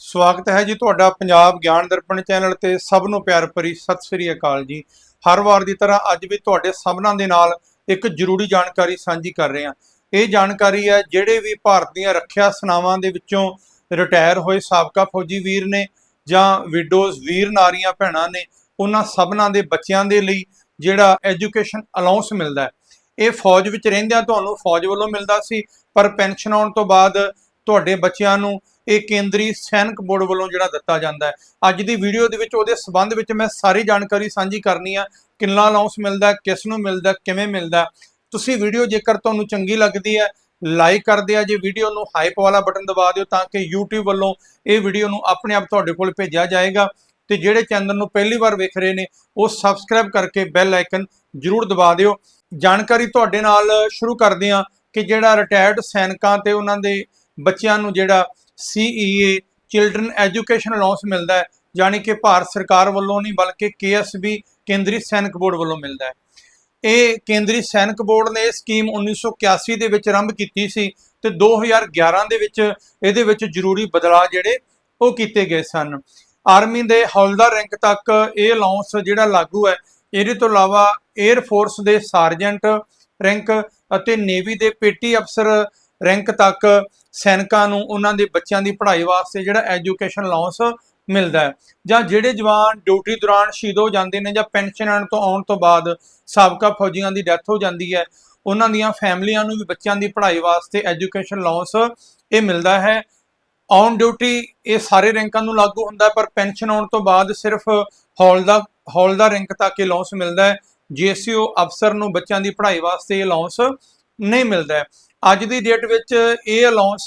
ਸਵਾਗਤ ਹੈ ਜੀ ਤੁਹਾਡਾ ਪੰਜਾਬ ਗਿਆਨ ਦਰਪਣ ਚੈਨਲ ਤੇ ਸਭ ਨੂੰ ਪਿਆਰ ਭਰੀ ਸਤਿ ਸ੍ਰੀ ਅਕਾਲ ਜੀ। ਹਰ ਵਾਰ ਦੀ ਤਰ੍ਹਾਂ ਅੱਜ ਵੀ ਤੁਹਾਡੇ ਸਭਨਾਂ ਦੇ ਨਾਲ ਇੱਕ ਜ਼ਰੂਰੀ ਜਾਣਕਾਰੀ ਸਾਂਝੀ ਕਰ ਰਹੇ ਹਾਂ। ਇਹ ਜਾਣਕਾਰੀ ਹੈ ਜਿਹੜੇ ਵੀ ਭਾਰਤ ਦੀਆਂ ਰੱਖਿਆ ਸੈਨਾਵਾਂ ਦੇ ਵਿੱਚੋਂ ਰਿਟਾਇਰ ਹੋਏ ਸਾਬਕਾ ਫੌਜੀ ਵੀਰ ਨੇ ਜਾਂ ਵਿਡੋਜ਼ ਵੀਰ ਨਾਰੀਆਂ ਭੈਣਾਂ ਨੇ, ਉਹਨਾਂ ਸਭਨਾਂ ਦੇ ਬੱਚਿਆਂ ਦੇ ਲਈ ਜਿਹੜਾ ਐਜੂਕੇਸ਼ਨ ਅਲਾਉਂਸ ਮਿਲਦਾ ਹੈ। ਇਹ ਫੌਜ ਵਿੱਚ ਰਹਿੰਦਿਆਂ ਤੁਹਾਨੂੰ ਫੌਜ ਵੱਲੋਂ ਮਿਲਦਾ ਸੀ, ਪਰ ਪੈਨਸ਼ਨ ਆਉਣ ਤੋਂ ਬਾਅਦ ਤੁਹਾਡੇ ਬੱਚਿਆਂ ਨੂੰ ਇਹ ਕੇਂਦਰੀ ਸੈਨਿਕ ਬੋਰਡ ਵੱਲੋਂ ਜਿਹੜਾ ਦਿੱਤਾ ਜਾਂਦਾ ਹੈ। ਅੱਜ ਦੀ ਵੀਡੀਓ ਦੇ ਵਿੱਚ ਉਹਦੇ ਸਬੰਧ ਵਿੱਚ ਮੈਂ ਸਾਰੀ ਜਾਣਕਾਰੀ ਸਾਂਝੀ ਕਰਨੀ ਆ। ਕਿੰਨਾ ਅਲਾਉਂਸ ਮਿਲਦਾ ਕਿਸ ਨੂੰ ਮਿਲਦਾ ਕਿਵੇਂ ਮਿਲਦਾ ਤੁਸੀਂ ਵੀਡੀਓ ਜੇਕਰ ਤੁਹਾਨੂੰ ਚੰਗੀ ਲੱਗਦੀ ਹੈ, ਲਾਈਕ ਕਰਦੇ ਆ ਜੇ ਵੀਡੀਓ ਨੂੰ ਹਾਈਪ ਵਾਲਾ ਬਟਨ ਦਬਾ ਦਿਓ ਤਾਂ ਕਿ YouTube ਵੱਲੋਂ ਇਹ ਵੀਡੀਓ ਨੂੰ ਆਪਣੇ ਆਪ ਤੁਹਾਡੇ ਕੋਲ ਭੇਜਿਆ ਜਾਏਗਾ। ਤੇ ਜਿਹੜੇ ਚੈਨਲ ਨੂੰ ਪਹਿਲੀ ਵਾਰ ਵੇਖ ਰਹੇ ਨੇ, ਉਹ ਸਬਸਕ੍ਰਾਈਬ ਕਰਕੇ ਬੈਲ ਆਈਕਨ ਜਰੂਰ ਦਬਾ ਦਿਓ। ਜਾਣਕਾਰੀ ਤੁਹਾਡੇ ਨਾਲ ਸ਼ੁਰੂ ਕਰਦੇ ਹਾਂ ਕਿ ਜਿਹੜਾ ਰਿਟਾਇਰਡ ਸੈਨਿਕਾਂ ਤੇ ਉਹਨਾਂ ਦੇ ਬੱਚਿਆਂ ਨੂੰ ਜਿਹੜਾ CEA ਚਿਲਡਰਨ ਐਜੂਕੇਸ਼ਨ ਅਲਾਉਂਸ ਮਿਲਦਾ ਹੈ ਯਾਨੀ ਕਿ ਭਾਰਤ ਸਰਕਾਰ ਵੱਲੋਂ ਨਹੀਂ, ਬਲਕਿ KSB ਕੇਂਦਰੀ ਸੈਨਿਕ ਬੋਰਡ ਵੱਲੋਂ ਮਿਲਦਾ ਹੈ। ਇਹ ਕੇਂਦਰੀ ਸੈਨਿਕ ਬੋਰਡ ਨੇ ਇਹ ਸਕੀਮ 1981 ਦੇ ਵਿੱਚ ਆਰੰਭ ਕੀਤੀ ਸੀ ਤੇ 2011 ਦੇ ਵਿੱਚ ਇਹਦੇ ਵਿੱਚ ਜ਼ਰੂਰੀ ਬਦਲਾਅ ਜਿਹੜੇ ਉਹ ਕੀਤੇ ਗਏ ਸਨ। ਆਰਮੀ ਦੇ ਹੌਲਦਾਰ ਰੈਂਕ ਤੱਕ ਇਹ ਅਲਾਉਂਸ ਜਿਹੜਾ ਲਾਗੂ ਹੈ, ਇਹਦੇ ਤੋਂ ਇਲਾਵਾ 에ਅਰ ਫੋਰਸ ਦੇ ਸਾਰਜੈਂਟ ਰੈਂਕ ਅਤੇ ਨੇਵੀ ਦੇ ਪੇਟੀ ਅਫਸਰ ਰੈਂਕ ਤੱਕ ਸੈਨਿਕਾਂ ਨੂੰ ਉਹਨਾਂ ਦੇ ਬੱਚਿਆਂ ਦੀ ਪੜ੍ਹਾਈ ਵਾਸਤੇ ਜਿਹੜਾ ਐਜੂਕੇਸ਼ਨ ਅਲਾਉਂਸ ਮਿਲਦਾ ਹੈ। ਜਾਂ ਜਿਹੜੇ ਜਵਾਨ ਡਿਊਟੀ ਦੌਰਾਨ ਸ਼ਹੀਦ ਹੋ ਜਾਂਦੇ ਨੇ ਜਾਂ ਪੈਨਸ਼ਨ ਆਉਣ ਤੋਂ ਆਉਣ ਤੋਂ ਬਾਅਦ ਸਾਬਕਾ ਫੌਜੀਆਂ ਦੀ ਡੈਥ ਹੋ ਜਾਂਦੀ ਹੈ, ਉਹਨਾਂ ਦੀਆਂ ਫੈਮਲੀਆਂ ਨੂੰ ਵੀ ਬੱਚਿਆਂ ਦੀ ਪੜ੍ਹਾਈ ਵਾਸਤੇ ਐਜੂਕੇਸ਼ਨ ਅਲਾਉਂਸ ਇਹ ਮਿਲਦਾ ਹੈ। ਔਨ ਡਿਊਟੀ ਇਹ ਸਾਰੇ ਰੈਂਕਾਂ ਨੂੰ ਲਾਗੂ ਹੁੰਦਾ ਪਰ ਪੈਨਸ਼ਨ ਆਉਣ ਤੋਂ ਬਾਅਦ ਸਿਰਫ ਹੌਲ ਦਾ ਹੌਲ ਦਾ ਰੈਂਕ ਤੱਕ ਇਹ ਅਲਾਉਂਸ ਮਿਲਦਾ ਹੈ। ਜੀਐਸਯੂ ਅਫਸਰ ਨੂੰ ਬੱਚਿਆਂ ਦੀ ਪੜ੍ਹਾਈ ਵਾਸਤੇ ਇਹ ਅਲਾਉਂਸ ਨਹੀਂ ਮਿਲਦਾ ਅੱਜ ਦੀ ਡੇਟ ਵਿੱਚ ਇਹ ਅਲਾਉਂਸ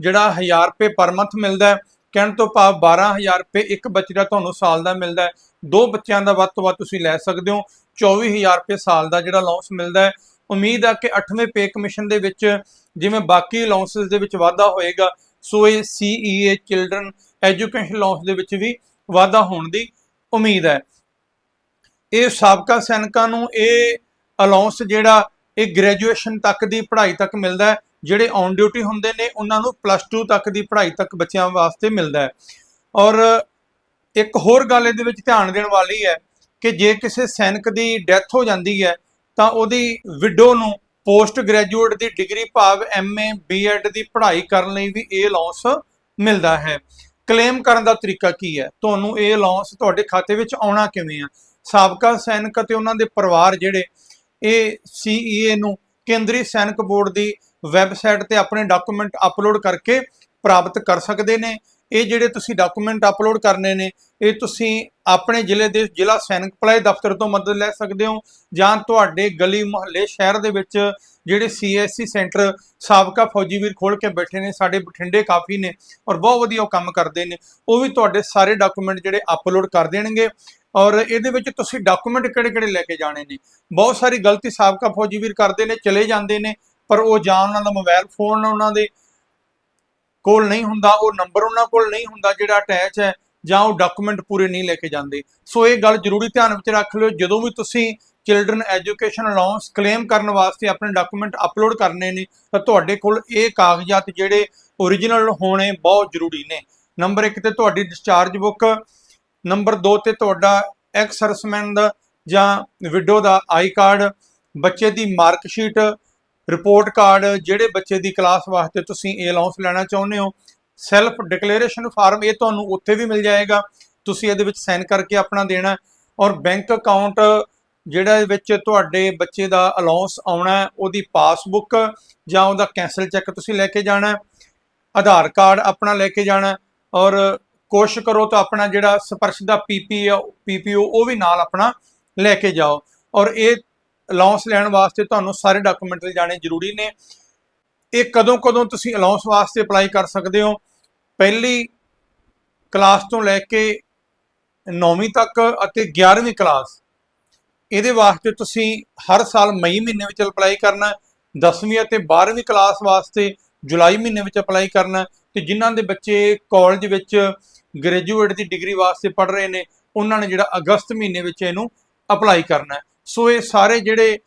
ਜਿਹੜਾ 1000 ਰੁਪਏ ਪਰ ਮੰਥ ਮਿਲਦਾ ਹੈ। ਕਹਿਣ ਤੋਂ ਭਾਵ 12000 ਰੁਪਏ ਇੱਕ ਬੱਚੇ ਦਾ ਤੁਹਾਨੂੰ ਸਾਲ ਦਾ ਮਿਲਦਾ ਹੈ। ਦੋ ਬੱਚਿਆਂ ਦਾ ਵੱਧ ਤੋਂ ਵੱਧ ਤੁਸੀਂ ਲੈ ਸਕਦੇ ਹੋ। 24000 ਰੁਪਏ ਸਾਲ ਦਾ ਜਿਹੜਾ ਅਲਾਉਂਸ ਮਿਲਦਾ ਹੈ। ਉਮੀਦ ਆ ਕਿ 8ਵੇਂ ਪੇ ਕਮਿਸ਼ਨ ਦੇ ਵਿੱਚ ਜਿਵੇਂ ਬਾਕੀ ਅਲਾਉਂਸਸ ਦੇ ਵਿੱਚ ਵਾਧਾ ਹੋਏਗਾ, ਸੋ ਇਹ CEA ਚਿਲਡਰਨ ਐਜੂਕੇਸ਼ਨ ਅਲਾਉਂਸ ਦੇ ਵਿੱਚ ਵੀ ਵਾਧਾ ਹੋਣ ਦੀ ਉਮੀਦ ਹੈ। ਇਹ ਸਾਬਕਾ ਸੈਨਿਕਾਂ ਨੂੰ ਇਹ ਅਲਾਉਂਸ ਜਿਹੜਾ ਇਹ ਗ੍ਰੈਜੂਏਸ਼ਨ ਤੱਕ ਦੀ ਪੜ੍ਹਾਈ ਤੱਕ ਮਿਲਦਾ ਹੈ। ਜਿਹੜੇ ਔਨ ਡਿਊਟੀ ਹੁੰਦੇ ਨੇ, ਉਹਨਾਂ ਨੂੰ ਪਲੱਸ 2 ਤੱਕ ਦੀ ਪੜ੍ਹਾਈ ਤੱਕ ਬੱਚਿਆਂ ਵਾਸਤੇ ਮਿਲਦਾ ਹੈ। ਔਰ ਇੱਕ ਹੋਰ ਗੱਲ ਇਹਦੇ ਵਿੱਚ ਧਿਆਨ ਦੇਣ ਵਾਲੀ ਹੈ ਕਿ ਜੇ ਕਿਸੇ ਸੈਨਿਕ ਦੀ ਡੈਥ ਹੋ ਜਾਂਦੀ ਹੈ, ਤਾਂ ਉਹਦੀ ਵਿਡੋ ਨੂੰ ਪੋਸਟ ਗ੍ਰੈਜੂਏਟ ਦੀ ਡਿਗਰੀ ਭਾਵ ਐਮਏ ਬੀਐਡ ਦੀ ਪੜ੍ਹਾਈ ਕਰਨ ਲਈ ਵੀ ਇਹ ਅਲਾਉਂਸ ਮਿਲਦਾ ਹੈ। ਕਲੇਮ ਕਰਨ ਦਾ ਤਰੀਕਾ ਕੀ ਹੈ? ਤੁਹਾਨੂੰ ਇਹ ਅਲਾਉਂਸ ਤੁਹਾਡੇ ਖਾਤੇ ਵਿੱਚ ਆਉਣਾ ਕਿਵੇਂ ਆ? ਸਾਬਕਾ ਸੈਨਿਕ ਅਤੇ ਉਹਨਾਂ ਦੇ ਪਰਿਵਾਰ ਜਿਹੜੇ ਇਹ CEA ਨੂੰ ਕੇਂਦਰੀ ਸੈਨਿਕ ਬੋਰਡ ਦੀ ਵੈਬਸਾਈਟ ਤੇ ਆਪਣੇ ਡਾਕੂਮੈਂਟ ਅਪਲੋਡ ਕਰਕੇ ਪ੍ਰਾਪਤ ਕਰ ਸਕਦੇ ਨੇ। ਇਹ ਜਿਹੜੇ ਤੁਸੀਂ ਡਾਕੂਮੈਂਟ ਅਪਲੋਡ ਕਰਨੇ ਨੇ, ਇਹ ਤੁਸੀਂ ਆਪਣੇ ਜ਼ਿਲ੍ਹੇ ਦੇ ਜ਼ਿਲ੍ਹਾ ਸੈਨਿਕ ਭਲਾਈ ਦਫ਼ਤਰ ਤੋਂ ਮਦਦ ਲੈ ਸਕਦੇ ਹੋ ਜਾਂ ਤੁਹਾਡੇ ਗਲੀ ਮੁਹੱਲੇ ਸ਼ਹਿਰ ਦੇ ਵਿੱਚ ਜਿਹੜੇ CSC ਸੈਂਟਰ ਸਾਬਕਾ ਫੌਜੀ ਵੀਰ ਖੋਲ ਕੇ ਬੈਠੇ ਨੇ, ਸਾਡੇ ਬਠਿੰਡੇ ਕਾਫੀ ਨੇ ਔਰ ਬਹੁਤ ਵਧੀਆ ਉਹ ਕੰਮ ਕਰਦੇ ਨੇ। ਉਹ ਵੀ ਤੁਹਾਡੇ ਸਾਰੇ ਡਾਕੂਮੈਂਟ ਜਿਹੜੇ ਅਪਲੋਡ ਕਰ ਦੇਣਗੇ। ਔਰ ਇਹਦੇ ਵਿੱਚ ਤੁਸੀਂ ਡਾਕੂਮੈਂਟ ਕਿਹੜੇ-ਕਿਹੜੇ ਲੈ ਕੇ ਜਾਣੇ ਨੇ? ਬਹੁਤ ਸਾਰੀ ਗਲਤੀ ਸਾਬਕਾ ਫੌਜੀ ਵੀਰ ਕਰਦੇ ਨੇ, ਚਲੇ ਜਾਂਦੇ ਨੇ, ਪਰ ਉਹ ਜਾਂ ਉਹਨਾਂ ਦਾ ਮੋਬਾਈਲ ਫੋਨ ਉਹਨਾਂ ਦੇ ਕੋਲ ਨਹੀਂ ਹੁੰਦਾ, ਉਹ ਨੰਬਰ ਉਹਨਾਂ ਕੋਲ ਨਹੀਂ ਹੁੰਦਾ ਜਿਹੜਾ ਅਟੈਚ ਹੈ ਜਾਂ ਉਹ ਡਾਕੂਮੈਂਟ ਪੂਰੇ ਨਹੀਂ ਲੈ ਕੇ ਜਾਂਦੇ। ਸੋ ਇਹ ਗੱਲ ਜ਼ਰੂਰੀ ਧਿਆਨ ਵਿੱਚ ਰੱਖ ਲਿਓ, ਜਦੋਂ ਵੀ ਤੁਸੀਂ ਚਿਲਡਰਨ ਐਜੂਕੇਸ਼ਨ ਅਲਾਉਂਸ ਕਲੇਮ ਕਰਨ ਵਾਸਤੇ ਆਪਣੇ ਡਾਕੂਮੈਂਟ ਅਪਲੋਡ ਕਰਨੇ ਨੇ, ਤਾਂ ਤੁਹਾਡੇ ਕੋਲ ਇਹ ਕਾਗਜ਼ਾਤ ਜਿਹੜੇ ਓਰੀਜਨਲ ਹੋਣੇ ਬਹੁਤ ਜ਼ਰੂਰੀ ਨੇ। ਨੰਬਰ 1 ਤੇ ਤੁਹਾਡੀ ਡਿਸਚਾਰਜ ਬੁੱਕ ਨੰਬਰ 2 ਤੇ ਤੁਹਾਡਾ ਐਕਸ ਸਰਵਿਸਮੈਨ ਦਾ ਜਾਂ ਵਿਡੋ ਦਾ ਆਈ ਕਾਰਡ, ਬੱਚੇ ਦੀ ਮਾਰਕ ਸ਼ੀਟ ਰਿਪੋਰਟ ਕਾਰਡ ਜਿਹੜੇ ਬੱਚੇ ਦੀ ਕਲਾਸ ਵਾਸਤੇ ਤੁਸੀਂ ਇਹ ਅਲਾਉਂਸ ਲੈਣਾ ਚਾਹੁੰਦੇ ਹੋ ਸੈਲਫ ਡਿਕਲੇਰੇਸ਼ਨ ਫਾਰਮ ਇਹ ਤੁਹਾਨੂੰ ਉੱਥੇ ਵੀ ਮਿਲ ਜਾਏਗਾ, ਤੁਸੀਂ ਇਹਦੇ ਵਿੱਚ ਸਾਈਨ ਕਰਕੇ ਆਪਣਾ ਦੇਣਾ ਔਰ ਬੈਂਕ ਅਕਾਊਂਟ ਜਿਹੜਾ ਵਿੱਚ ਤੁਹਾਡੇ ਬੱਚੇ ਦਾ ਅਲਾਉਂਸ ਆਉਣਾ ਉਹਦੀ ਪਾਸਬੁੱਕ ਜਾਂ ਉਹਦਾ ਕੈਂਸਲ ਚੈੱਕ ਤੁਸੀਂ ਲੈ ਕੇ ਜਾਣਾ ਆਧਾਰ ਕਾਰਡ ਆਪਣਾ ਲੈ ਕੇ ਜਾਣਾ ਔਰ ਕੋਸ਼ਿਸ਼ ਕਰੋ ਤਾਂ ਆਪਣਾ ਜਿਹੜਾ ਸਪਰਸ਼ ਦਾ ਪੀਪੀ ਪੀਪੀਓ ਉਹ ਵੀ ਨਾਲ ਆਪਣਾ ਲੈ ਕੇ ਜਾਓ। ਔਰ ਇਹ ਅਲਾਉਂਸ ਲੈਣ ਵਾਸਤੇ ਤੁਹਾਨੂੰ ਸਾਰੇ ਡਾਕੂਮੈਂਟ ਲਿਜਾਣੇ ਜ਼ਰੂਰੀ ਨੇ। ਇਹ ਕਦੋਂ ਕਦੋਂ ਤੁਸੀਂ ਅਲਾਉਂਸ ਵਾਸਤੇ ਅਪਲਾਈ ਕਰ ਸਕਦੇ ਹੋ? ਪਹਿਲੀ ਕਲਾਸ ਤੋਂ ਲੈ ਕੇ 9ਵੀਂ ਤੱਕ ਅਤੇ 11ਵੀਂ ਕਲਾਸ ਇਹਦੇ ਵਾਸਤੇ ਤੁਸੀਂ ਹਰ ਸਾਲ ਮਈ ਮਹੀਨੇ ਵਿੱਚ ਅਪਲਾਈ ਕਰਨਾ 10ਵੀਂ ਅਤੇ 12ਵੀਂ ਕਲਾਸ ਵਾਸਤੇ ਜੁਲਾਈ ਮਹੀਨੇ ਵਿੱਚ ਅਪਲਾਈ ਕਰਨਾ ਤੇ ਜਿਨ੍ਹਾਂ ਦੇ ਬੱਚੇ ਕਾਲਜ ਵਿੱਚ ਗ੍ਰੈਜੂਏਟ ਦੀ ਡਿਗਰੀ ਵਾਸਤੇ ਪੜ੍ਹ ਰਹੇ ਨੇ, ਉਹਨਾਂ ਨੇ ਜਿਹੜਾ ਅਗਸਤ ਮਹੀਨੇ ਵਿੱਚ ਇਹਨੂੰ ਅਪਲਾਈ ਕਰਨਾ ਸੋ ਇਹ ਸਾਰੇ ਜਿਹੜੇ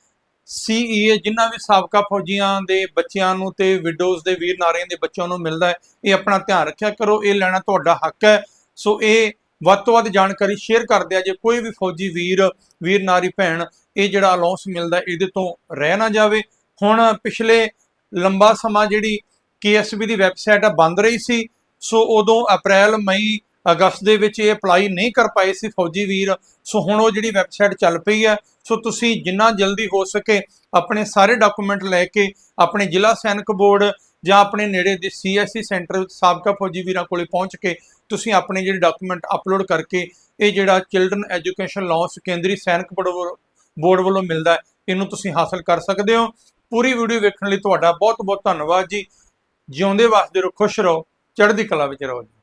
ਸੀਈਏ ਜਿਨ੍ਹਾਂ ਵੀ ਸਾਬਕਾ ਫੌਜੀਆਂ ਦੇ ਬੱਚਿਆਂ ਨੂੰ ਤੇ ਵਿਡੋਜ਼ ਦੇ ਵੀਰ ਨਾਰਿਆਂ ਦੇ ਬੱਚਿਆਂ ਨੂੰ ਮਿਲਦਾ ਹੈ, ਇਹ ਆਪਣਾ ਧਿਆਨ ਰੱਖਿਆ ਕਰੋ, ਇਹ ਲੈਣਾ ਤੁਹਾਡਾ ਹੱਕ ਹੈ। ਸੋ ਇਹ ਵੱਧ ਤੋਂ ਵੱਧ ਜਾਣਕਾਰੀ ਸ਼ੇਅਰ ਕਰਦੇ ਆ, ਜੇ ਕੋਈ ਵੀ ਫੌਜੀ ਵੀਰ ਵੀਰ ਨਾਰੀ ਭੈਣ ਇਹ ਜਿਹੜਾ ਅਲਾਉਂਸ ਮਿਲਦਾ ਇਹਦੇ ਤੋਂ ਰਹਿ ਨਾ ਜਾਵੇ। ਹੁਣ ਪਿਛਲੇ ਲੰਬਾ ਸਮਾਂ ਜਿਹੜੀ ਕੇਐਸਬੀ ਦੀ ਵੈਬਸਾਈਟ ਬੰਦ ਰਹੀ ਸੀ। ਸੋ ਉਦੋਂ ਅਪ੍ਰੈਲ, ਮਈ, ਅਗਸਤ ਦੇ ਵਿੱਚ ਇਹ ਅਪਲਾਈ ਨਹੀਂ ਕਰ ਪਾਏ ਸੀ ਫੌਜੀ ਵੀਰ। ਸੋ ਹੁਣ ਉਹ ਜਿਹੜੀ ਵੈਬਸਾਈਟ ਚੱਲ ਪਈ ਹੈ ਸੋ ਤੁਸੀਂ ਜਿੰਨਾ ਜਲਦੀ ਹੋ ਸਕੇ ਆਪਣੇ ਸਾਰੇ ਡਾਕੂਮੈਂਟ ਲੈ ਕੇ ਆਪਣੇ ਜ਼ਿਲ੍ਹਾ ਸੈਨਿਕ ਬੋਰਡ ਜਾਂ ਆਪਣੇ ਨੇੜੇ ਦੇ ਸੀਐਸਸੀ ਸੈਂਟਰ ਸਾਬਕਾ ਫੌਜੀ ਵੀਰਾਂ ਕੋਲੇ ਪਹੁੰਚ ਕੇ ਤੁਸੀਂ ਆਪਣੇ ਜਿਹੜੇ ਡਾਕੂਮੈਂਟ ਅਪਲੋਡ ਕਰਕੇ ਇਹ ਜਿਹੜਾ ਚਿਲਡਰਨ ਐਜੂਕੇਸ਼ਨ ਲਾਅ ਕੇਂਦਰੀ ਸੈਨਿਕ ਬੋਰਡ ਵੱਲੋਂ- ਬੋਰਡ ਵੱਲੋਂ ਮਿਲਦਾ ਇਹਨੂੰ ਤੁਸੀਂ ਹਾਸਲ ਕਰ ਸਕਦੇ ਹੋ। ਪੂਰੀ ਵੀਡੀਓ ਵੇਖਣ ਲਈ ਤੁਹਾਡਾ ਬਹੁਤ ਬਹੁਤ ਧੰਨਵਾਦ ਜੀ। ਜਿਉਂਦੇ ਵਸਦੇ ਰਹੋ ਖੁਸ਼ ਰਹੋ ਚੜ੍ਹਦੀ ਕਲਾ ਵਿੱਚ ਰਹੋ ਜੀ।